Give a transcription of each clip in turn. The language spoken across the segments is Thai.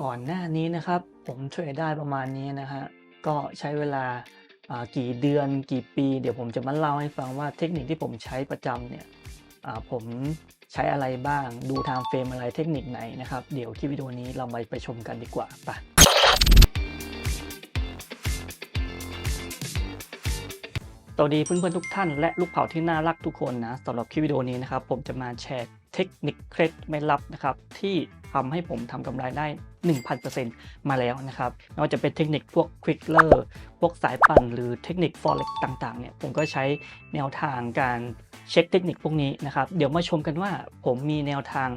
ก่อนหน้านี้นะครับ ผมเทรดได้ประมาณนี้นะฮะก็ใช้เวลากี่เดือนกี่ปี เดี๋ยวผมจะมาเล่าให้ฟังว่าเทคนิคที่ผมใช้ประจำเนี่ยผมใช้อะไรบ้าง ดูไทม์เฟรมอะไรเทคนิคไหนนะครับ เดี๋ยวคลิปวิดีโอนี้เรามาไปชมกันดีกว่าไปสวัสดีเพื่อนๆทุกท่านและลูกเผาที่น่ารักทุกคนนะสำหรับคลิปวิดีโอนี้นะครับ ผมจะมาแชร์ เทคนิคเคล็ดไม่ลับนะครับที่ทำให้ผมทำกำไรได้ 1,000%มาแล้วนะครับไม่ว่าจะเป็นเทคนิคพวกควิกเลอร์พวกสายปั่นหรือเทคนิค forex ต่างๆเนี่ยผมก็ใช้แนวทางการเช็คเทคนิคพวกนี้นะครับเดี๋ยวมาชมกันว่าผมมีแนวทาง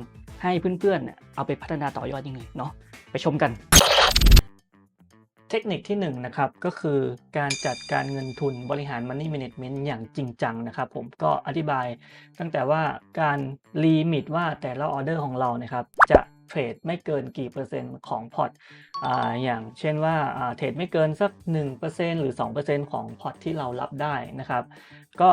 ให้เพื่อนๆเนี่ยเอาไปพัฒนาต่อยอดยังไงเนาะไปชมกัน เทคนิคที่1นงนะครับก็คือการจัดการเงินทุนบริหาร Money Management อย่างจริงจังนะครับ ผมก็อธิบายตั้งแต่ว่าการลิมิตว่าแต่ละออเดอร์ของเรานะครับจะเทรดไม่เกินกี่เปอร์เซ็นต์ของพอร์ตอ่าอย่างเช่นว่าอ่าเทรดไม่เกินสัก 1%หรือ 2%ของพอร์ตที่เรารับได้นะครับ ก็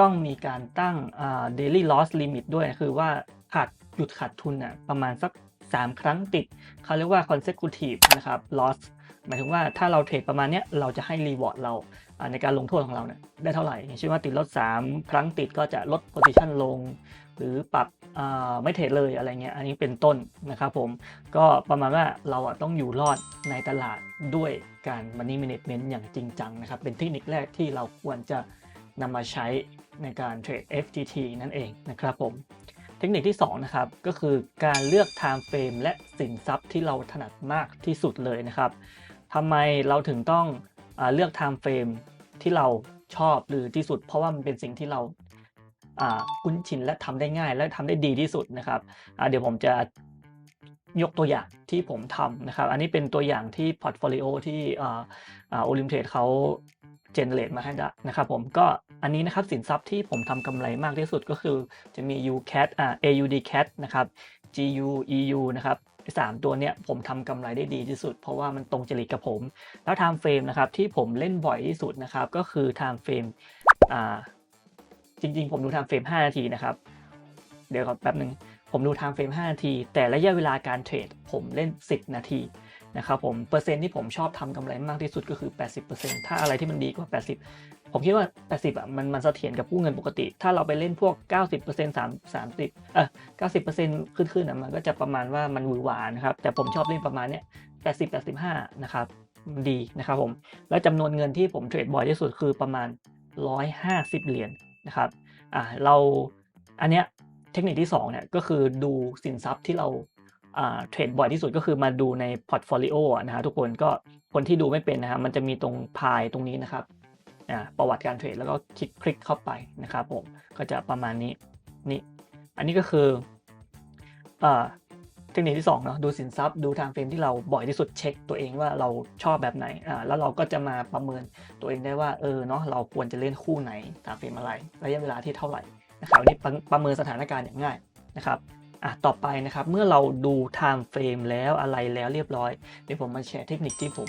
ต้องมีการตั้งอ่า daily loss limit ด้วยคือว่าขาดหยุดขาดทุนน่ะประมาณสัก 3 ครั้งติด เขาเรียกว่า consecutive นะครับ loss หมายถึงว่าถ้าเราเทรดประมาณนี้เราจะให้รีวอร์ดเราในการลงโทษของเราเนี่ยได้เท่าไหร่อย่างเช่นว่าติดลด 3 ครั้งติดก็จะลด position ลง หรือปรับไม่เทรดเลยอะไรเงี้ยอันนี้เป็นต้นนะครับผมก็ประมาณว่าเราต้องอยู่รอดในตลาดด้วยการ money management อย่างจริงจังนะครับ เป็นเทคนิคแรกที่เราควรจะนำมาใช้ในการเทรด FTT นั่นเองนะครับผมเทคนิคที่2นะครับก็คือการเลือก time frame และสินทรัพย์ที่เราถนัดมากที่สุดเลยนะครับ ทำไมเราถึงต้องอเลือก time frame ที่เราชอบหรือที่สุด เพราะว่ามันเป็นสิ่งที่เราคุ้นชินและทำได้ง่าย และทำได้ดีที่สุดนะครับเดี๋ยวผมจะยกตัวอย่างที่ผมทำนะครับ อันนี้เป็นตัวอย่างที่พอร์ตโฟลิโอที่โอลิมเทรดเขาเจเนเรตมาให้ได้นะครับผมก็อันนี้นะครับสินทรัพย์ที่ผมทำกำไรมากที่สุดก็คือจะมี UCAT อ่า AUD CAT นะครับ GU EU นะครับ สามตัวเนี้ยผมทำกำไรได้ดีที่สุด เพราะว่ามันตรงจริตกับผม แล้วไทม์เฟรมนะครับที่ผมเล่นบ่อยที่สุดนะครับก็คือไทม์เฟรมอ่าจริงๆ ผมดูไทม์เฟรม5นาทีนะครับ เดี๋ยวขอแป๊บหนึ่งผมดูไทม์เฟรม5นาที แต่ระยะเวลาการเทรดผมเล่น 10 นาที นะครับผมเปอร์เซ็นต์ที่ผมชอบทำกำไรมากที่สุดก็คือ 80%ถ้าอะไรที่มันดีกว่า 80 ผมคิดว่า 80อะมันมันเสถียรกับกู้เงินปกติ ถ้าเราไปเล่นพวก 90% 3 30เออ90%ขึ้นขึ้นอะมันก็จะประมาณว่ามันหวือหวานะครับแต่ผมชอบเล่นประมาณเนี้ย80 85นะครับดีนะครับผมแล้วจำนวนเงินที่ผมเทรดบ่อยที่สุดคือประมาณ 150 เหรียญนะครับอ่าเราอันเนี้ยเทคนิคที่2เนี่ยก็คือดูสินทรัพย์ที่เรา เทรดบ่อยที่สุดก็คือมาดูในพอร์ตโฟลิโอนะฮะทุกคนก็คนที่ดูไม่เป็นนะฮะมันจะมีตรงพายตรงนี้นะครับอ่าประวัติการเทรดแล้วก็คลิกคลิกเข้าไปนะครับผมก็จะประมาณนี้นี่อันนี้ก็คือเทคนิคที่2เนาะดูสินทรัพย์ดูทางเฟรมที่เราบ่อยที่สุดเช็คตัวเองว่าเราชอบแบบไหนอ่าแล้วเราก็จะมาประเมินตัวเองได้ว่าเออเนาะเราควรจะเล่นคู่ไหนทางเฟรมอะไรระยะเวลาที่เท่าไหร่นะครับอันนี้ประเมินสถานการณ์อย่างง่ายนะครับ อะต่อไปนะครับ เมื่อเราดู time frame แล้วอะไรแล้วเรียบร้อย เดี๋ยวผมมาแชร์เทคนิคที่ผม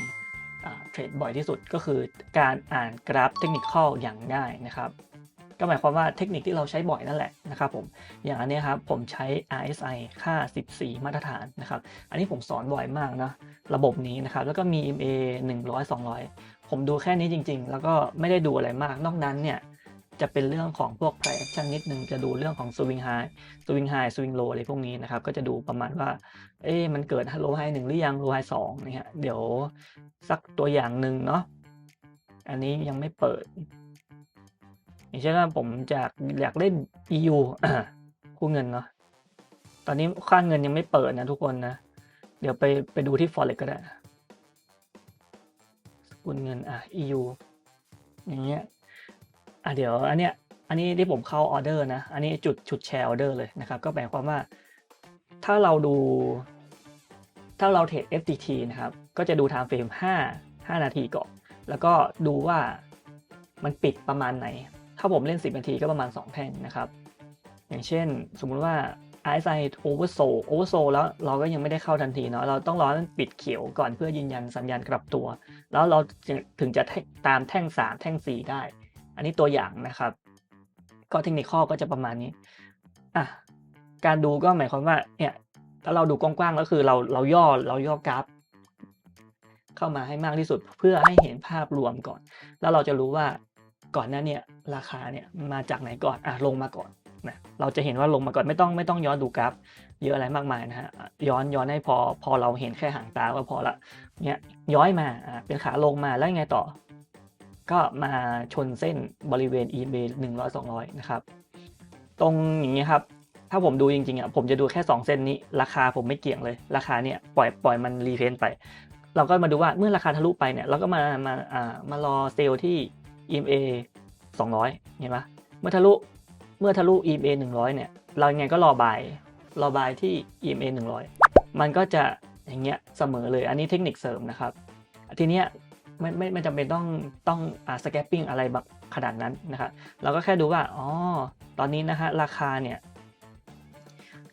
เทรดบ่อยที่สุดก็คือการอ่านกราฟเทคนิคข้อย่างง่ายนะครับ ก็หมายความว่าเทคนิคที่เราใช้บ่อยนั่นแหละนะครับผมอย่างอันนี้ครับผมใช้ RSI ค่า 14 มาตรฐานนะครับ อันนี้ผมสอนบ่อยมากนะระบบนี้นะครับ แล้วก็มี EMA 100 200 ผมดูแค่นี้จริง ๆ แล้วก็ไม่ได้ดูอะไรมากนอกนั้นเนี่ย จะเป็นเรื่องของพวก price action นิดนึงจะดูเรื่องของ swing high swing high swing low อะไรพวกนี้นะครับก็จะดูประมาณว่า เอ๊ะมันเกิด low high หนึ่งหรือยัง low high สองนะฮะเดี๋ยวสักตัวอย่างหนึ่งเนาะอันนี้ยังไม่เปิดอย่างเช่นว่าผมจะอยากเล่น EU คู่เงินเนาะตอนนี้ค่าเงินยังไม่เปิดนะทุกคนนะ เดี๋ยวไปไปดูที่ forex ก็ได้คู่เงินอะ EU อย่างเงี้ย อะเดี๋ยวอันเนี้ยอันนี้ที่ผมเข้าออเดอร์นะ อันนี้จุดจุดแชร์ออเดอร์เลยนะครับ ก็หมายความว่าถ้าเราดู ถ้าเราเทรด FTT นะครับ ก็จะดู time frame 5 5 นาทีก่อน แล้วก็ดูว่ามันปิดประมาณไหน ถ้าผมเล่น 10 นาทีก็ประมาณ 2 แท่งนะครับ อย่างเช่น สมมุติว่า RSI oversold oversold แล้วเราก็ยังไม่ได้เข้าทันทีเนาะ เราต้องรอให้มันปิดเขียวก่อนเพื่อยืนยันสัญญาณกลับตัว แล้วเราถึงจะตามแท่ง 3 แท่ง 4 ได้ อันนี้ตัวอย่างนะครับ ก็เทคนิคข้อก็จะประมาณนี้อะการดูก็หมายความว่าเนี่ยถ้าเราดูกว้างๆก็คือเราเราย่อเราย่อกราฟ เข้ามาให้มากที่สุดเพื่อให้เห็นภาพรวมก่อน แล้วเราจะรู้ว่าก่อนหน้าเนี่ยราคาเนี่ยมาจากไหนก่อนอะลงมาก่อนนะเราจะเห็นว่าลงมาก่อนไม่ต้องไม่ต้องย้อนดูกราฟ เยอะอะไรมากมายนะฮะย้อนย้อนให้พอพอเราเห็นแค่หางตาก็พอละเนี่ยย้อยมาอะเป็นขาลงมาแล้วยังไงต่อ ก็มาชนเส้นบริเวณ eBay 100 200 นะครับ ตรงอย่างนี้ครับ ถ้าผมดูจริงๆอะผมจะดูแค่ 2 เส้นนี้ ราคาผมไม่เกี่ยงเลย ราคาเนี่ยปล่อยปล่อยมันรีเพนไป เราก็มาดูว่าเมื่อราคาทะลุไปเนี่ยเราก็มามาอ่ามารอเซลที่ EMA 200 เห็นไหมเมื่อทะลุเมื่อทะลุ EMA 100 เนี่ย เรายังไงก็รอบายรอบายที่ EMA 100 มันก็จะอย่างเงี้ยเสมอเลย อันนี้เทคนิคเสริมนะครับ ทีเนี้ย ไม่ไม่ไม่จำเป็นต้องต้องอ่าสแกปปิ้งอะไรแบบขนาดนั้นนะครับเราก็แค่ดูว่าอ๋อตอนนี้นะฮะราคาเนี่ย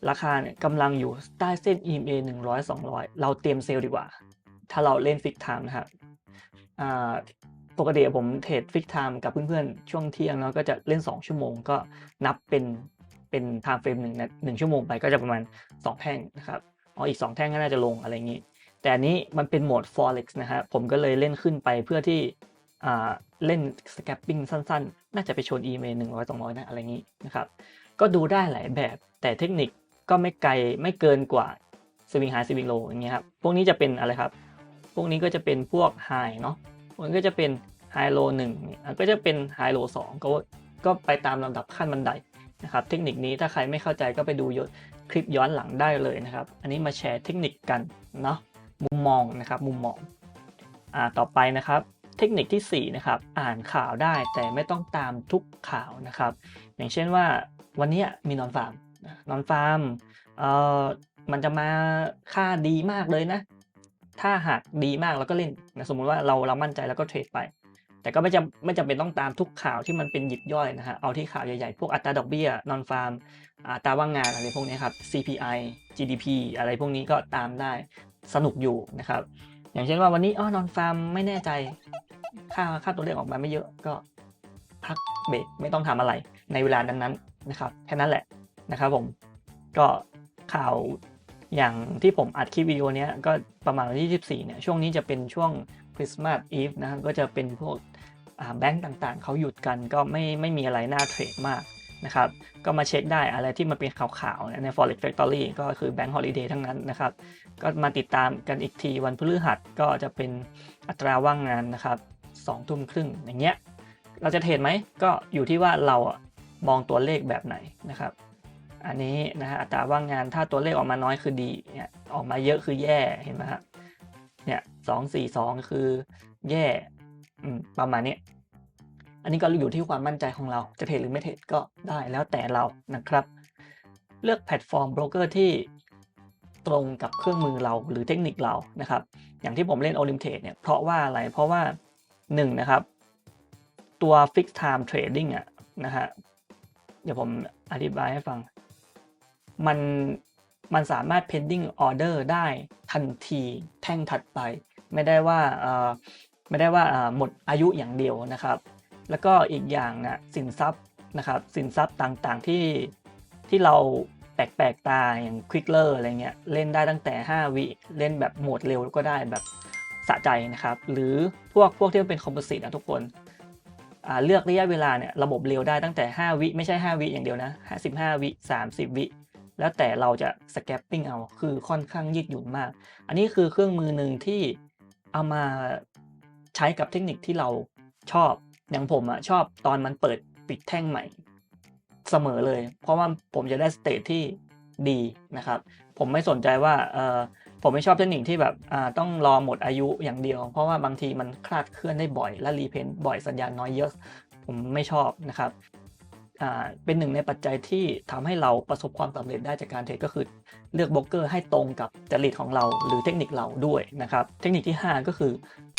ราคาเนี่ยกำลังอยู่ใต้เส้น EMA 100 200 เราเตรียมเซลล์ดีกว่า ถ้าเราเล่นฟิกไทม์นะครับอ่าปกติผมเทรดฟิกไทม์กับเพื่อนๆ ช่วงเที่ยงเนาะก็จะเล่น 2 ชั่วโมงก็นับเป็นเป็นไทม์เฟรมหนึ่งหนึ่งชั่วโมงไปก็จะประมาณ 2 แท่งนะครับอ๋ออีก 2 แท่งก็น่าจะลงอะไรอย่างนี้ แต่อันนี้มันเป็นโหมด forex นะฮะ ผมก็เลยเล่นขึ้นไปเพื่อที่เล่น scalping สั้นๆ น่าจะไปชน EMA 100 200 นะอะไรอย่างนี้นะครับ ก็ดูได้หลายแบบ แต่เทคนิคก็ไม่ไกลไม่เกินกว่า swing high swing low อย่างเงี้ยครับ พวกนี้จะเป็นอะไรครับ พวกนี้ก็จะเป็นพวก high เนาะพวกนี้ก็จะเป็น high low 1เนี่ยก็จะเป็น high low 2ก็ก็ไปตามลำดับขั้นบันไดนะครับ เทคนิคนี้ถ้าใครไม่เข้าใจก็ไปดูยศคลิปย้อนหลังได้เลยนะครับ อันนี้มาแชร์เทคนิคกันเนาะ มุมมองนะครับ มุมมองอ่าต่อไปนะครับ เทคนิคที่ 4 นะครับ อ่านข่าวได้แต่ไม่ต้องตามทุกข่าวนะครับ อย่างเช่นว่าวันนี้มีนอนฟาร์มนอนฟาร์มเอ่อมันจะมาค่าดีมากเลยนะ ถ้าหากดีมากเราก็เล่นนะสมมุติว่าเราเรามั่นใจแล้วก็เทรดไป แต่ก็ไม่จำไม่จำเป็นต้องตามทุกข่าวที่มันเป็นหยิบย่อยนะฮะเอาที่ข่าวใหญ่ๆ พวกอัตราดอกเบี้ยนอนฟาร์มอัตราว่างงานอะไรพวกนี้ครับ CPI GDP อะไรพวกนี้ก็ตามได้ สนุกอยู่นะครับ อย่างเช่นว่าวันนี้อ๋อนอนฟาร์มไม่แน่ใจค่าค่าตัวเลขออกมาไม่เยอะก็พักเบรกไม่ต้องทำอะไรในเวลานั้นๆนะครับแค่นั้นแหละนะครับผมก็ข่าวอย่างที่ผมอัดคลิปวิดีโอนี้ก็ประมาณวันที่ 24 เนี่ย ช่วงนี้จะเป็นช่วงคริสต์มาสอีฟนะก็จะเป็นพวกแบงก์ต่างๆ เขาหยุดกันก็ไม่ไม่มีอะไรน่าเทรดมาก นะครับ ก็มาเช็คได้อะไรที่มันเป็นขาวๆใน Forex Factory ก็คือแบงก์ฮอลิเดย์ทั้งนั้นนะครับ ก็มาติดตามกันอีกทีวันพฤหัสก็จะเป็นอัตราว่างงานนะครับสองทุ่มครึ่งอย่างเงี้ย เราจะเทรดไหมก็อยู่ที่ว่าเรามองตัวเลขแบบไหนนะครับ อันนี้นะฮะอัตราว่างงานถ้าตัวเลขออกมาน้อยคือดีเนี่ยออกมาเยอะคือแย่เห็นไหมครับเนี่ยสองสี่สองคือแย่ประมาณนี้ อันนี้ก็อยู่ที่ความมั่นใจของเราจะเทรดหรือไม่เทรดก็ได้แล้วแต่เรานะครับ เลือกแพลตฟอร์มโบรกเกอร์ที่ตรงกับเครื่องมือเราหรือเทคนิคเรานะครับ อย่างที่ผมเล่น o l i m t r a d e เนี่ยเพราะว่าอะไรเพราะว่า1นนะครับ ตัว Fixed Time Trading อะนะฮะเดี๋ยวผมอธิบายให้ฟัง มันมันสามารถ pending order ได้ทันทีแท่งถัดไป ไม่ได้ว่าไม่ได้ว่าหมดอายุอย่างเดียวนะครับ แล้วก็อีกอย่างนะสินทรัพย์นะครับสินทรัพย์ต่างๆที่ที่เราแปลกๆตาอย่างควิกเลอร์อะไรเงี้ยเล่นได้ตั้งแต่ 5 วิเล่นแบบโหมดเร็วก็ได้แบบสะใจนะครับ หรือพวกพวกที่เป็นคอมโพสิตนะทุกคนเลือกระยะเวลาเนี่ยระบบเร็วได้ตั้งแต่ 5 วิไม่ใช่ 5 วิอย่างเดียวนะ15วิ 30 วิ แล้วแต่เราจะสแกปปิ้งเอาคือค่อนข้างยืดหยุ่นมาก อันนี้คือเครื่องมือหนึ่งที่เอามาใช้กับเทคนิคที่เราชอบ อย่างผมอะชอบตอนมันเปิดปิดแท่งใหม่ เสมอเลย เพราะว่าผมจะได้สเตทที่ดีนะครับ ผมไม่สนใจว่าเออผมไม่ชอบเทคนิคที่แบบอ่าต้องรอหมดอายุอย่างเดียว เพราะว่าบางทีมันคลาดเคลื่อนได้บ่อย และรีเพนบ่อยสัญญาณน้อยเยอะ ผมไม่ชอบนะครับอ่าเป็นหนึ่งในปัจจัยที่ทำให้เราประสบความสำเร็จได้จากการเทรดก็คือเลือกโบรกเกอร์ให้ตรงกับจริตของเราหรือเทคนิคเราด้วยนะครับ เทคนิคที่ 5 ก็คือ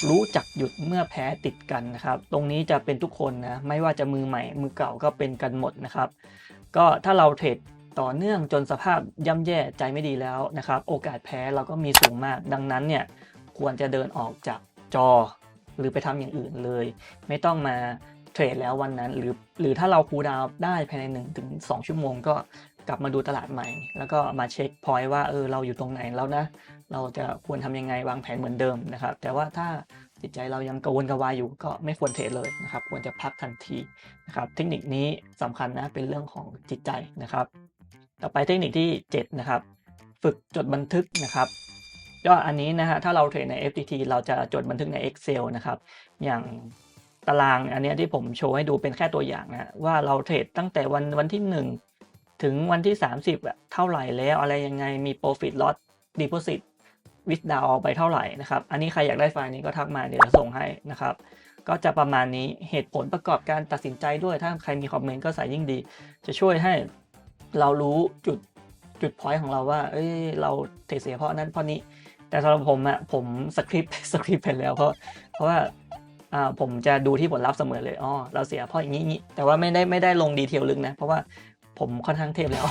รู้จักหยุดเมื่อแพ้ติดกันนะครับ ตรงนี้จะเป็นทุกคนนะ ไม่ว่าจะมือใหม่ มือเก่าก็เป็นกันหมดนะครับ ก็ถ้าเราเทรดต่อเนื่องจนสภาพย่ำแย่ใจไม่ดีแล้วนะครับ โอกาสแพ้เราก็มีสูงมาก ดังนั้นเนี่ยควรจะเดินออกจากจอ หรือไปทำอย่างอื่นเลย ไม่ต้องมาเทรดแล้ววันนั้น หรือหรือถ้าเราคูดาวได้ภายใน 1-2 ชั่วโมงก็กลับมาดูตลาดใหม่ แล้วก็มาเช็คพอยต์ว่าเออเราอยู่ตรงไหนแล้วนะ เราจะควรทำยังไงวางแผนเหมือนเดิมนะครับ แต่ว่าถ้าจิตใจเรายังกังวลกระวายอยู่ก็ไม่ควรเทรดเลยนะครับ ควรจะพักทันทีนะครับเทคนิคนี้สำคัญนะเป็นเรื่องของจิตใจนะครับ ต่อไปเทคนิคที่ 7 นะครับ ฝึกจดบันทึกนะครับก็อันนี้นะฮะถ้าเราเทรดใน FTT เราจะจดบันทึกใน Excel นะครับอย่างตารางอันนี้ที่ผมโชว์ให้ดูเป็นแค่ตัวอย่างนะว่าเราเทรดตั้งแต่วันวันที่ 1 ถึงวันที่ 30อะเท่าไหร่แล้วอะไรยังไงมี profit loss deposit with down ออกไปเท่าไหร่นะครับ อันนี้ใครอยากได้ไฟล์นี้ก็ทักมาเดี๋ยวจะส่งให้นะครับ ก็จะประมาณนี้เหตุผลประกอบการตัดสินใจด้วย ถ้าใครมีคอมเมนต์ก็ใส่ยิ่งดี จะช่วยให้เรารู้จุดจุดพอยต์ของเราว่า เอ้ย เราเทเสียเพราะนั้นเพราะนี้ แต่สำหรับผมอะผมสคริปต์สคริปต์ไปแล้วเพราะเพราะว่าอ่าผมจะดูที่ผลลัพธ์เสมอเลยอ๋อเราเสียเพราะอย่างนี้อย่างนี้แต่ว่าไม่ได้ไม่ได้ลงดีเทลลึกนะ เพราะว่าผมค่อนข้างเทพแล้ว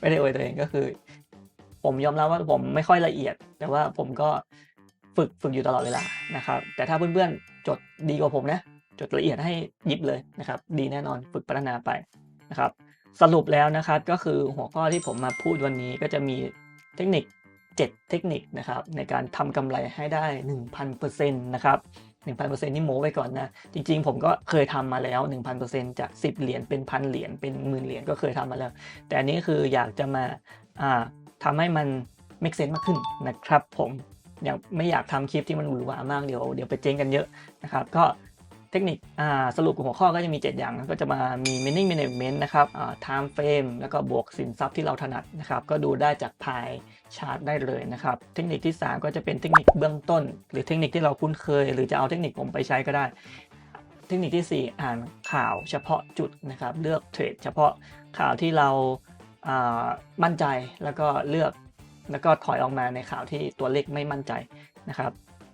ไม่ได้อวยตัวเองก็คือ ผมยอมรับว่าผมไม่ค่อยละเอียด แต่ว่าผมก็ฝึกฝึกอยู่ตลอดเวลานะครับ แต่ถ้าเพื่อนๆจดดีกว่าผมนะจดละเอียดให้ยิบเลยนะครับ ดีแน่นอนฝึกพัฒนาไปนะครับ สรุปแล้วนะครับก็คือหัวข้อที่ผมมาพูดวันนี้ก็จะมีเทคนิค 7 เทคนิคนะครับในการทำกำไรให้ได้ 1,000%นะครับ1,000%นี่โม้ไว้ก่อนนะ จริงๆ ผมก็เคยทำมาแล้ว 1,000%จาก 10 เหรียญเป็นพันเหรียญเป็นหมื่นเหรียญก็เคยทำมาแล้ว แต่อันนี้คืออยากจะมาอ่า ทำให้มัน make sense มากขึ้นนะครับ ผมอยากไม่อยากทำคลิปที่มันหวือหวามากเดี๋ยวเดี๋ยวไปเจ๊งกันเยอะนะครับ ก็เทคนิคสรุปหัวข้อก็จะมี 7 อย่างก็จะมามี meaning management นะครับ time frame แล้วก็บวกสินทรัพย์ที่เราถนัดนะครับ ก็ดูได้จากพายชาร์ตได้เลยนะครับ เทคนิคที่ 3 ก็จะเป็นเทคนิคเบื้องต้น หรือเทคนิคที่เราคุ้นเคย หรือจะเอาเทคนิคผมไปใช้ก็ได้ เทคนิคที่ 4 อ่านข่าวเฉพาะจุดนะครับ เลือกเทรดเฉพาะข่าวที่เรา มั่นใจแล้วก็เลือกแล้วก็ถอยออกมาในข่าวที่ตัวเลขไม่มั่นใจนะครับ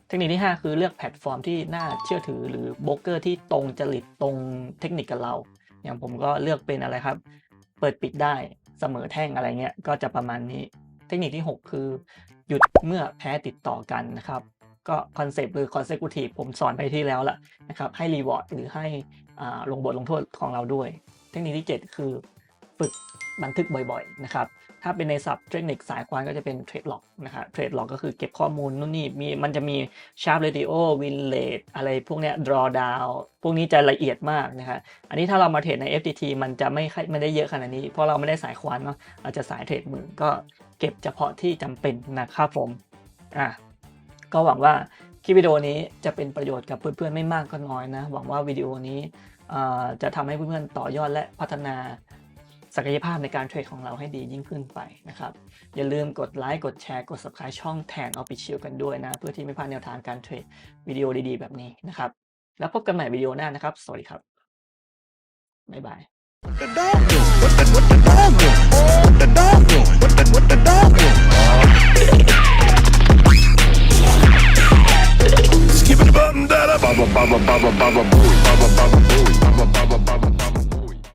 เทคนิคที่ 5 คือเลือกแพลตฟอร์มที่น่าเชื่อถือหรือโบรกเกอร์ที่ตรงจริตตรงเทคนิคกับเรา อย่างผมก็เลือกเป็นอะไรครับ เปิดปิดได้เสมอแท่งอะไรเงี้ยก็จะประมาณนี้ เทคนิคที่ 6 คือ หยุดเมื่อแพ้ติดต่อกันนะครับก็คอนเซปต์หรือ consecutive ผมสอนไปที่แล้วละนะครับให้รีวอร์ดหรือให้ลงบทลงโทษของเราด้วย เทคนิคที่ 7 คือ ฝึกบันทึกบ่อยๆนะครับ ถ้าเป็นในศัพท์เทคนิคสายควานก็จะเป็นเทรดล็อกนะครับเทรดล็อกก็คือเก็บข้อมูลนู่นนี่มีมันจะมีชาร์ปเรดิโอวินเลดอะไรพวกเนี้ย draw down พวกนี้จะละเอียดมากนะครับอันนี้ถ้าเรามาเทรดใน FTT มันจะไม่ค่อยไม่ได้เยอะขนาดนี้ เพราะเราไม่ได้สายควานเนาะเราจะสายเทรดมือก็เก็บเฉพาะที่จำเป็นนะครับผมอะก็หวังว่าคลิปวิดีโอนี้จะเป็นประโยชน์กับเพื่อนๆไม่มากก็น้อยนะหวังว่าวิดีโอนี้อ่าจะทำให้เพื่อนๆต่อยอดและพัฒนา ศักยภาพในการเทรดของเราให้ดียิ่งขึ้นไปนะครับ อย่าลืมกดไลค์กดแชร์กด subscribe ช่องแทน Official กันด้วยนะ เพื่อที่ไม่พลาดแนวทางการเทรดวิดีโอดีๆ แบบนี้นะครับ แล้วพบกันใหม่วิดีโอหน้านะครับ สวัสดีครับ บ๊ายบาย the dog do? What the what the dog do? What the dog do? What the what the dog do? Skip it, bum, da da, ba ba ba ba ba ba ba ba boo, ba ba ba ba boo, ba ba ba